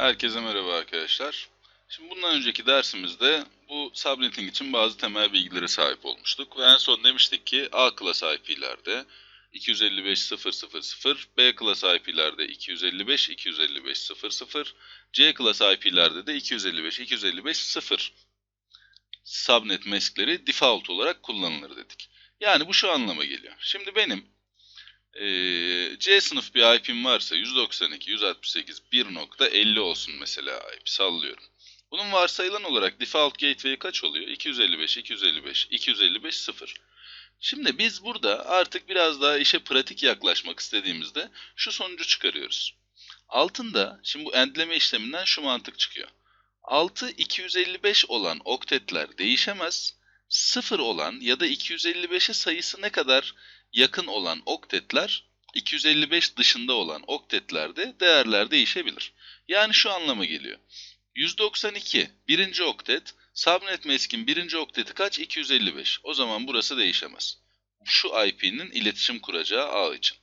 Herkese merhaba arkadaşlar. Şimdi bundan önceki dersimizde bu subnetting için bazı temel bilgilere sahip olmuştuk. Ve en son demiştik ki A klas IP'lerde 255.0.0.0, B klas IP'lerde 255.255.0.0, C klas IP'lerde de 255.255.0 subnet mask'leri default olarak kullanılır dedik. Yani bu şu anlama geliyor. Şimdi benim ee, C sınıf bir IP'm varsa 192.168.1.50 olsun mesela IP sallıyorum. Bunun varsayılan olarak default gateway kaç oluyor? 255, 255, 255, 0. Şimdi biz burada artık biraz daha işe pratik yaklaşmak istediğimizde şu sonucu çıkarıyoruz. Altında şimdi bu endleme işleminden şu mantık çıkıyor. 6 255 olan oktetler değişemez. 0 olan ya da 255'e sayısı ne kadar yakın olan oktetler 255 dışında olan oktetlerde değerler değişebilir. Yani şu anlama geliyor. 192 birinci oktet, subnet mask'in birinci okteti kaç? 255. O zaman burası değişemez. Şu IP'nin iletişim kuracağı ağ için.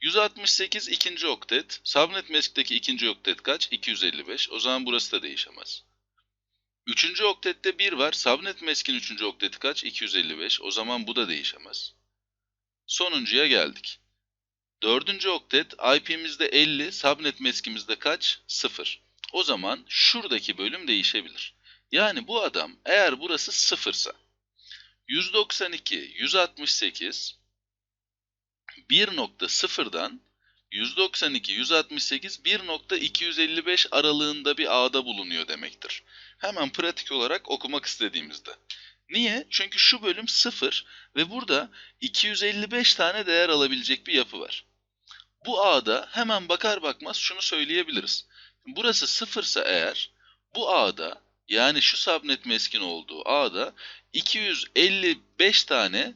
168 ikinci oktet, subnet mask'teki ikinci oktet kaç? 255. O zaman burası da değişemez. Üçüncü oktette 1 var. Subnet mask'in üçüncü okteti kaç? 255. O zaman bu da değişemez. Sonuncuya geldik. Dördüncü oktet IP'mizde 50, subnet mask'imizde kaç? 0. O zaman şuradaki bölüm değişebilir. Yani bu adam eğer burası 0 ise 192, 168 1.0'dan 192, 168, 1.255 aralığında bir ağda bulunuyor demektir. Hemen pratik olarak okumak istediğimizde. Niye? Çünkü şu bölüm 0 ve burada 255 tane değer alabilecek bir yapı var. Bu ağda hemen bakar bakmaz şunu söyleyebiliriz. Burası 0 ise eğer bu ağda yani şu subnet meskin olduğu ağda 255 tane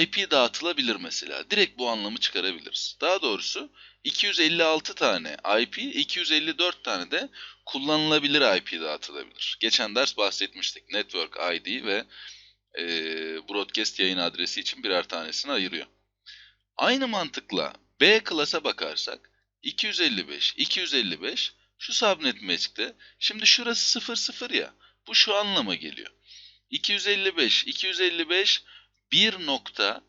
IP dağıtılabilir mesela. Direkt bu anlamı çıkarabiliriz. Daha doğrusu 256 tane IP, 254 tane de kullanılabilir IP dağıtılabilir. Geçen ders bahsetmiştik. Network ID ve e, broadcast yayın adresi için birer tanesini ayırıyor. Aynı mantıkla B klasa bakarsak 255, 255 şu subnet mask'te şimdi şurası 00 ya bu şu anlama geliyor. 255, 255 1 nokta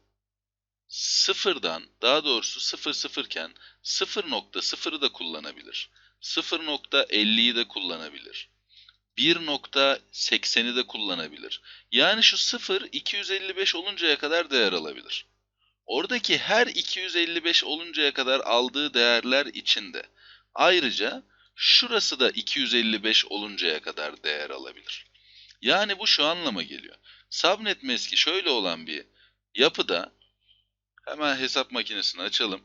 sıfırdan daha doğrusu 0 sıfırken 0.0'ı da kullanabilir. 0.50'yi de kullanabilir. 1.80'i de kullanabilir. Yani şu 0 255 oluncaya kadar değer alabilir. Oradaki her 255 oluncaya kadar aldığı değerler içinde ayrıca şurası da 255 oluncaya kadar değer alabilir. Yani bu şu anlama geliyor. Subnet meski şöyle olan bir yapıda hemen hesap makinesini açalım.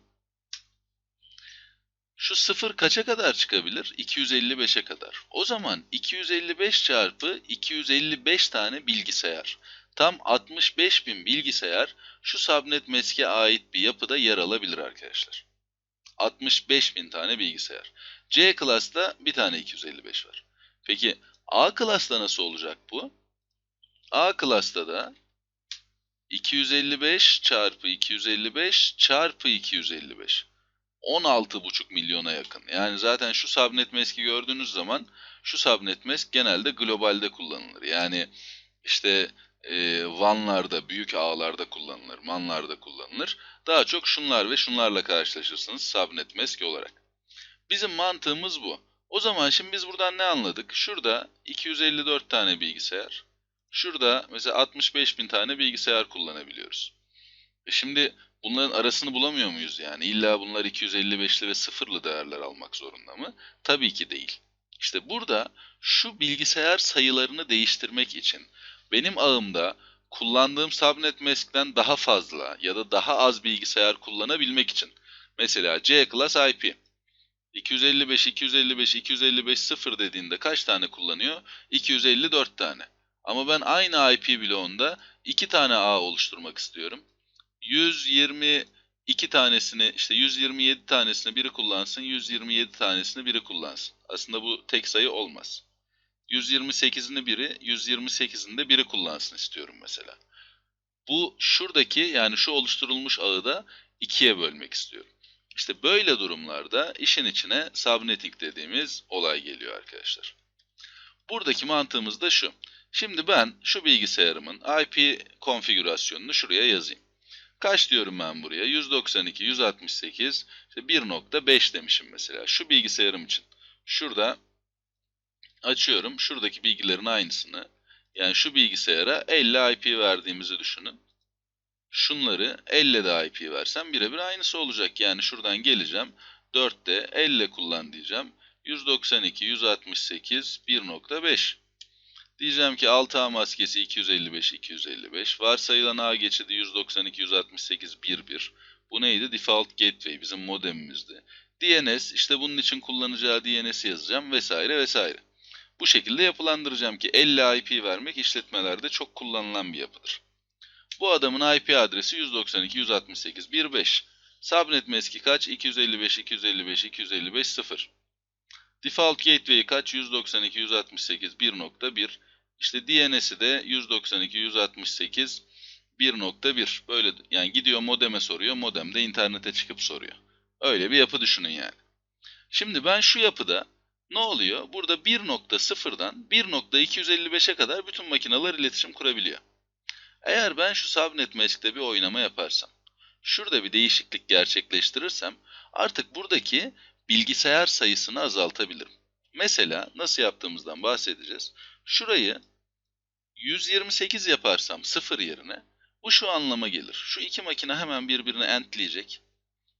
Şu sıfır kaça kadar çıkabilir? 255'e kadar. O zaman 255 çarpı 255 tane bilgisayar. Tam 65 bin bilgisayar şu subnet meske ait bir yapıda yer alabilir arkadaşlar. 65 bin tane bilgisayar. C klasta bir tane 255 var. Peki A klasta nasıl olacak bu? A klasta da 255 çarpı 255 çarpı 255. 16,5 milyona yakın. Yani zaten şu subnet mask'i gördüğünüz zaman şu subnet mask genelde globalde kullanılır. Yani işte e, WAN'larda, büyük ağlarda kullanılır, MAN'larda kullanılır. Daha çok şunlar ve şunlarla karşılaşırsınız subnet mask olarak. Bizim mantığımız bu. O zaman şimdi biz buradan ne anladık? Şurada 254 tane bilgisayar. Şurada mesela 65 bin tane bilgisayar kullanabiliyoruz. E şimdi bunların arasını bulamıyor muyuz yani? İlla bunlar 255'li ve sıfırlı değerler almak zorunda mı? Tabii ki değil. İşte burada şu bilgisayar sayılarını değiştirmek için benim ağımda kullandığım subnet mask'ten daha fazla ya da daha az bilgisayar kullanabilmek için mesela C class IP 255 255 255 0 dediğinde kaç tane kullanıyor? 254 tane. Ama ben aynı IP bloğunda 2 tane ağ oluşturmak istiyorum. 122 tanesini işte 127 tanesini biri kullansın, 127 tanesini biri kullansın. Aslında bu tek sayı olmaz. 128'ini biri, 128'ini de biri kullansın istiyorum mesela. Bu şuradaki yani şu oluşturulmuş ağı da ikiye bölmek istiyorum. İşte böyle durumlarda işin içine subnetting dediğimiz olay geliyor arkadaşlar. Buradaki mantığımız da şu. Şimdi ben şu bilgisayarımın IP konfigürasyonunu şuraya yazayım. Kaç diyorum ben buraya? 192, 168, işte 1.5 demişim mesela. Şu bilgisayarım için. Şurada açıyorum. Şuradaki bilgilerin aynısını. Yani şu bilgisayara 50 IP verdiğimizi düşünün. Şunları 50 de IP versem birebir aynısı olacak. Yani şuradan geleceğim. 4'te 50 kullan diyeceğim. 192, 168, 1.5. Diyeceğim ki 6A maskesi 255, 255. Varsayılan A geçidi 192, 168, 11. Bu neydi? Default Gateway bizim modemimizdi. DNS işte bunun için kullanacağı DNS'i yazacağım vesaire vesaire. Bu şekilde yapılandıracağım ki 50 IP vermek işletmelerde çok kullanılan bir yapıdır. Bu adamın IP adresi 192, 168, 15. Subnet meski kaç? 255, 255, 255, 0. Default Gateway kaç? 192, 168, 1.1. İşte DNS'i de 192, 168, 1.1. Böyle yani gidiyor modeme soruyor. Modem de internete çıkıp soruyor. Öyle bir yapı düşünün yani. Şimdi ben şu yapıda ne oluyor? Burada 1.0'dan 1.255'e kadar bütün makineler iletişim kurabiliyor. Eğer ben şu subnet mesk'te bir oynama yaparsam, şurada bir değişiklik gerçekleştirirsem artık buradaki bilgisayar sayısını azaltabilirim. Mesela nasıl yaptığımızdan bahsedeceğiz. Şurayı 128 yaparsam 0 yerine bu şu anlama gelir. Şu iki makine hemen birbirine entleyecek.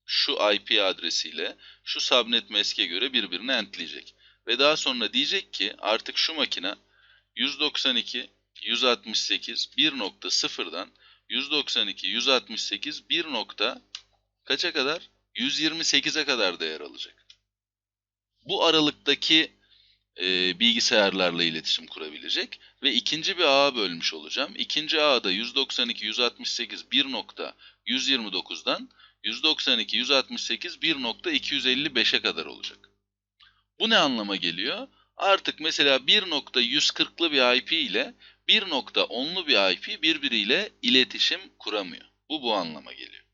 Şu IP adresiyle şu subnet mesk'e göre birbirine entleyecek. Ve daha sonra diyecek ki artık şu makine 192, 168, 1.0'dan 192, 168, 1. kaça kadar? 128'e kadar değer alacak. Bu aralıktaki e, bilgisayarlarla iletişim kurabilecek ve ikinci bir ağa bölmüş olacağım. İkinci ağda 192, 168, 1.129'dan 192, 168, 1.255'e kadar olacak. Bu ne anlama geliyor? Artık mesela 1.140'lı bir IP ile 1.10'lu bir IP birbiriyle iletişim kuramıyor. Bu bu anlama geliyor.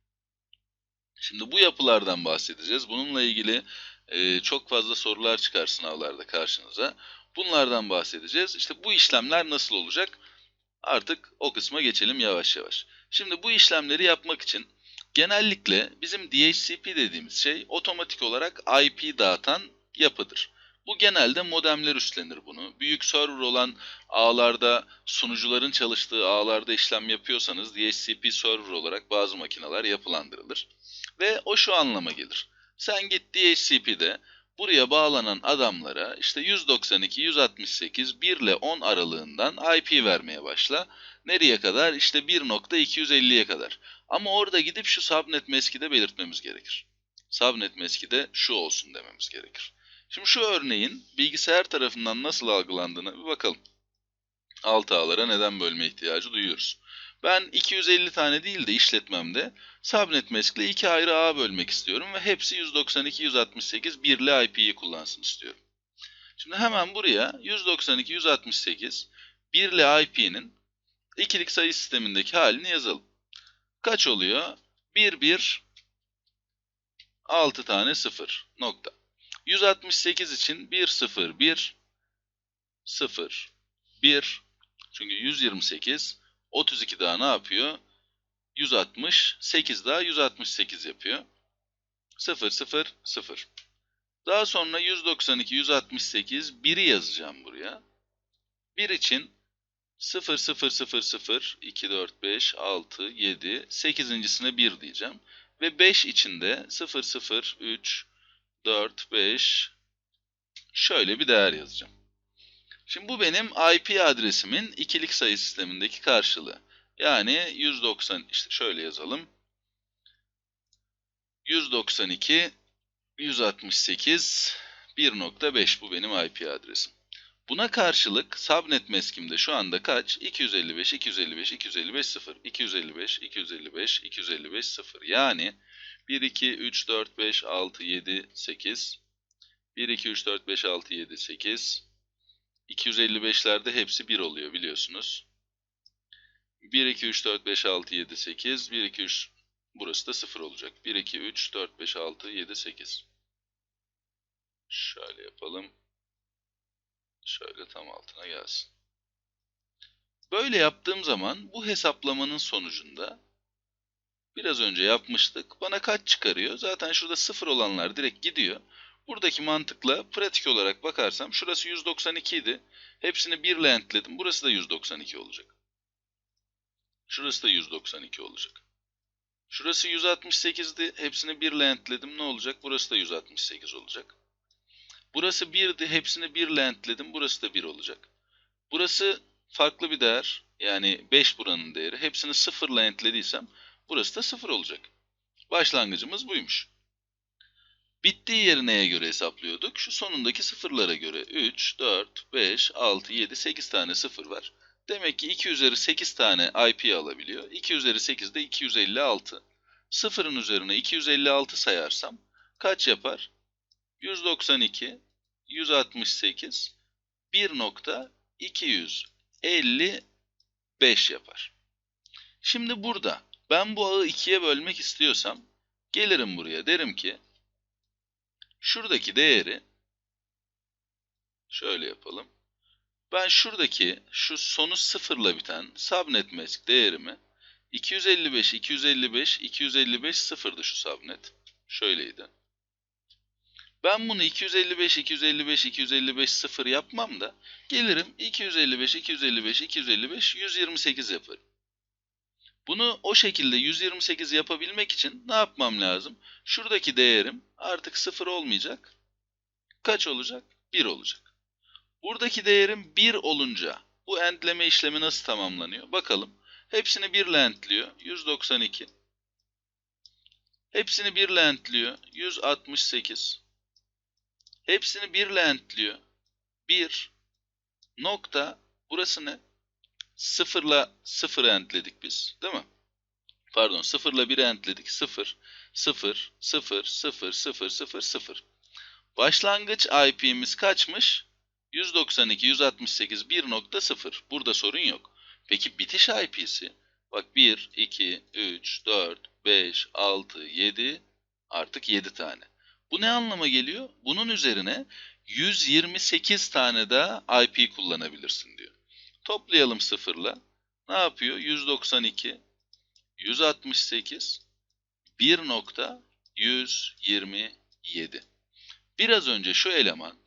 Şimdi bu yapılardan bahsedeceğiz. Bununla ilgili e, çok fazla sorular çıkar sınavlarda karşınıza. Bunlardan bahsedeceğiz. İşte bu işlemler nasıl olacak? Artık o kısma geçelim yavaş yavaş. Şimdi bu işlemleri yapmak için genellikle bizim DHCP dediğimiz şey otomatik olarak IP dağıtan yapıdır. Bu genelde modemler üstlenir bunu. Büyük server olan ağlarda sunucuların çalıştığı ağlarda işlem yapıyorsanız DHCP server olarak bazı makineler yapılandırılır. Ve o şu anlama gelir. Sen git DHCP'de buraya bağlanan adamlara işte 192, 168, 1 ile 10 aralığından IP vermeye başla. Nereye kadar? İşte 1.250'ye kadar. Ama orada gidip şu subnet mesk'i de belirtmemiz gerekir. Subnet mesk'i de şu olsun dememiz gerekir. Şimdi şu örneğin bilgisayar tarafından nasıl algılandığını bir bakalım. Alt ağlara neden bölme ihtiyacı duyuyoruz. Ben 250 tane değil de işletmemde subnet mesk'le iki ayrı ağ bölmek istiyorum ve hepsi 192, 168 birli IP'yi kullansın istiyorum. Şimdi hemen buraya 192, 168 birli IP'nin ikilik sayı sistemindeki halini yazalım. Kaç oluyor? 1, 1, 6 tane 0 nokta. 168 için 1, 0, 1, 0, 1. Çünkü 128, 32 daha ne yapıyor? 160, 8 daha 168 yapıyor. 0, 0, 0. Daha sonra 192, 168, 1'i yazacağım buraya. 1 için 0, 0, 0, 0, 2, 4, 5, 6, 7, 8.sine 1 diyeceğim. Ve 5 içinde 0, 0, 3, 4, 5 şöyle bir değer yazacağım. Şimdi bu benim IP adresimin ikilik sayı sistemindeki karşılığı. Yani 190 işte şöyle yazalım. 192 168 1.5 bu benim IP adresim. Buna karşılık subnet meskimde şu anda kaç? 255 255 255 0 255 255 255 0 yani 1 2 3 4 5 6 7 8 1 2 3 4 5 6 7 8 255'lerde hepsi 1 oluyor biliyorsunuz. 1 2 3 4 5 6 7 8 1 2 3 Burası da 0 olacak. 1, 2, 3, 4, 5, 6, 7, 8. Şöyle yapalım. Şöyle tam altına gelsin. Böyle yaptığım zaman bu hesaplamanın sonucunda biraz önce yapmıştık. Bana kaç çıkarıyor? Zaten şurada 0 olanlar direkt gidiyor. Buradaki mantıkla pratik olarak bakarsam şurası 192 idi. Hepsini 1 ile entledim. Burası da 192 olacak. Şurası da 192 olacak. Şurası 168'di. Hepsini 1 ile entledim. Ne olacak? Burası da 168 olacak. Burası 1'di. Hepsini 1 ile entledim. Burası da 1 olacak. Burası farklı bir değer. Yani 5 buranın değeri. Hepsini 0 ile entlediysem burası da 0 olacak. Başlangıcımız buymuş. Bittiği yeri neye göre hesaplıyorduk? Şu sonundaki sıfırlara göre. 3, 4, 5, 6, 7, 8 tane sıfır var. Demek ki 2 üzeri 8 tane IP alabiliyor. 2 üzeri 8 de 256. Sıfırın üzerine 256 sayarsam kaç yapar? 192, 168, 1.255 yapar. Şimdi burada ben bu ağı ikiye bölmek istiyorsam gelirim buraya derim ki şuradaki değeri şöyle yapalım. Ben şuradaki şu sonu sıfırla biten subnet mask değerimi 255, 255, 255 sıfırdı şu subnet. Şöyleydi. Ben bunu 255, 255, 255 sıfır yapmam da gelirim 255, 255, 255, 128 yaparım. Bunu o şekilde 128 yapabilmek için ne yapmam lazım? Şuradaki değerim artık 0 olmayacak. Kaç olacak? 1 olacak. Buradaki değerim 1 olunca bu endleme işlemi nasıl tamamlanıyor? Bakalım. Hepsini 1 ile endliyor. 192. Hepsini 1 ile endliyor. 168. Hepsini 1 ile endliyor. 1 nokta burası ne? 0 ile 0 entledik biz. Değil mi? Pardon 0 ile 1'i entledik. 0, 0, 0, 0, 0, 0, 0. Başlangıç IP'miz kaçmış? 192, 168, 1.0. Burada sorun yok. Peki bitiş IP'si? Bak 1, 2, 3, 4, 5, 6, 7 artık 7 tane. Bu ne anlama geliyor? Bunun üzerine 128 tane daha IP kullanabilirsin diyor. Toplayalım sıfırla. Ne yapıyor? 192, 168, 1.127. Biraz önce şu eleman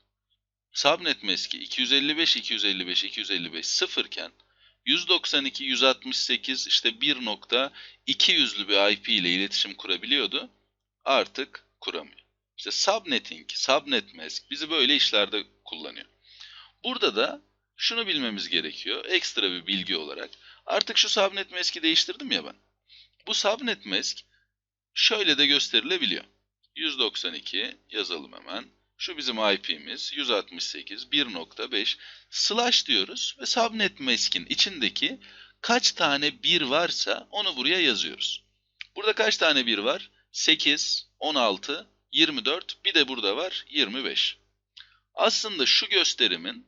subnet meski 255, 255, 255 sıfırken 192, 168 işte 1.200'lü bir IP ile iletişim kurabiliyordu. Artık kuramıyor. İşte subnetting, subnet mask bizi böyle işlerde kullanıyor. Burada da şunu bilmemiz gerekiyor. Ekstra bir bilgi olarak. Artık şu subnet mask'i değiştirdim ya ben. Bu subnet mask şöyle de gösterilebiliyor. 192 yazalım hemen. Şu bizim IP'miz 168 1.5 slash diyoruz ve subnet mask'in içindeki kaç tane bir varsa onu buraya yazıyoruz. Burada kaç tane bir var? 8, 16, 24 bir de burada var 25. Aslında şu gösterimin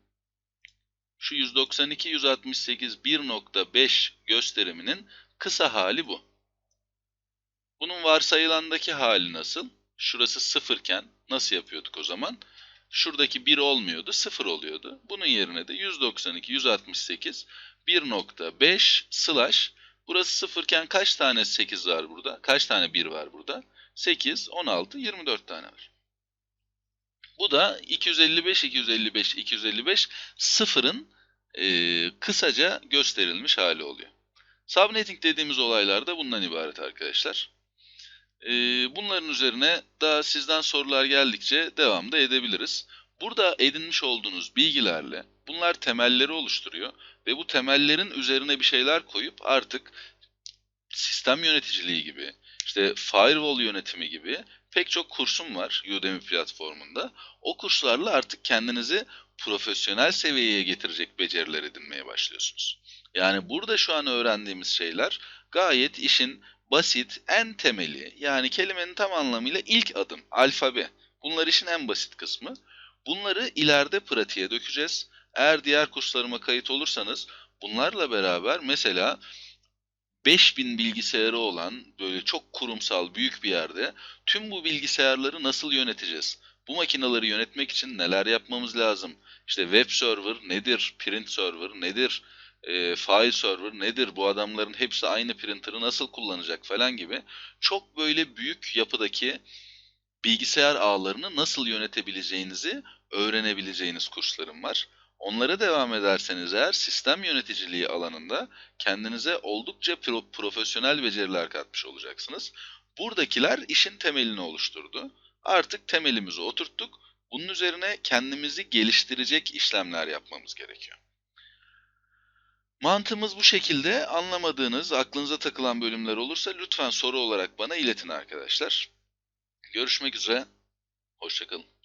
şu 192 168 1.5 gösteriminin kısa hali bu. Bunun varsayılandaki hali nasıl? Şurası sıfırken nasıl yapıyorduk o zaman? Şuradaki 1 olmuyordu, 0 oluyordu. Bunun yerine de 192 168 1.5 slash burası sıfırken kaç tane 8 var burada? Kaç tane 1 var burada? 8, 16, 24 tane var. Bu da 255, 255, 255 sıfırın e, kısaca gösterilmiş hali oluyor. Subnetting dediğimiz olaylar da bundan ibaret arkadaşlar. E, bunların üzerine daha sizden sorular geldikçe devam da edebiliriz. Burada edinmiş olduğunuz bilgilerle bunlar temelleri oluşturuyor ve bu temellerin üzerine bir şeyler koyup artık sistem yöneticiliği gibi, işte firewall yönetimi gibi pek çok kursum var Udemy platformunda. O kurslarla artık kendinizi profesyonel seviyeye getirecek beceriler edinmeye başlıyorsunuz. Yani burada şu an öğrendiğimiz şeyler gayet işin basit, en temeli yani kelimenin tam anlamıyla ilk adım, alfabe. Bunlar işin en basit kısmı. Bunları ileride pratiğe dökeceğiz. Eğer diğer kurslarıma kayıt olursanız bunlarla beraber mesela 5000 bilgisayarı olan böyle çok kurumsal büyük bir yerde tüm bu bilgisayarları nasıl yöneteceğiz? Bu makineleri yönetmek için neler yapmamız lazım? İşte web server nedir? Print server nedir? E, file server nedir? Bu adamların hepsi aynı printer'ı nasıl kullanacak falan gibi çok böyle büyük yapıdaki bilgisayar ağlarını nasıl yönetebileceğinizi öğrenebileceğiniz kurslarım var. Onlara devam ederseniz eğer sistem yöneticiliği alanında kendinize oldukça pro- profesyonel beceriler katmış olacaksınız. Buradakiler işin temelini oluşturdu. Artık temelimizi oturttuk. Bunun üzerine kendimizi geliştirecek işlemler yapmamız gerekiyor. Mantığımız bu şekilde. Anlamadığınız, aklınıza takılan bölümler olursa lütfen soru olarak bana iletin arkadaşlar. Görüşmek üzere. Hoşçakalın.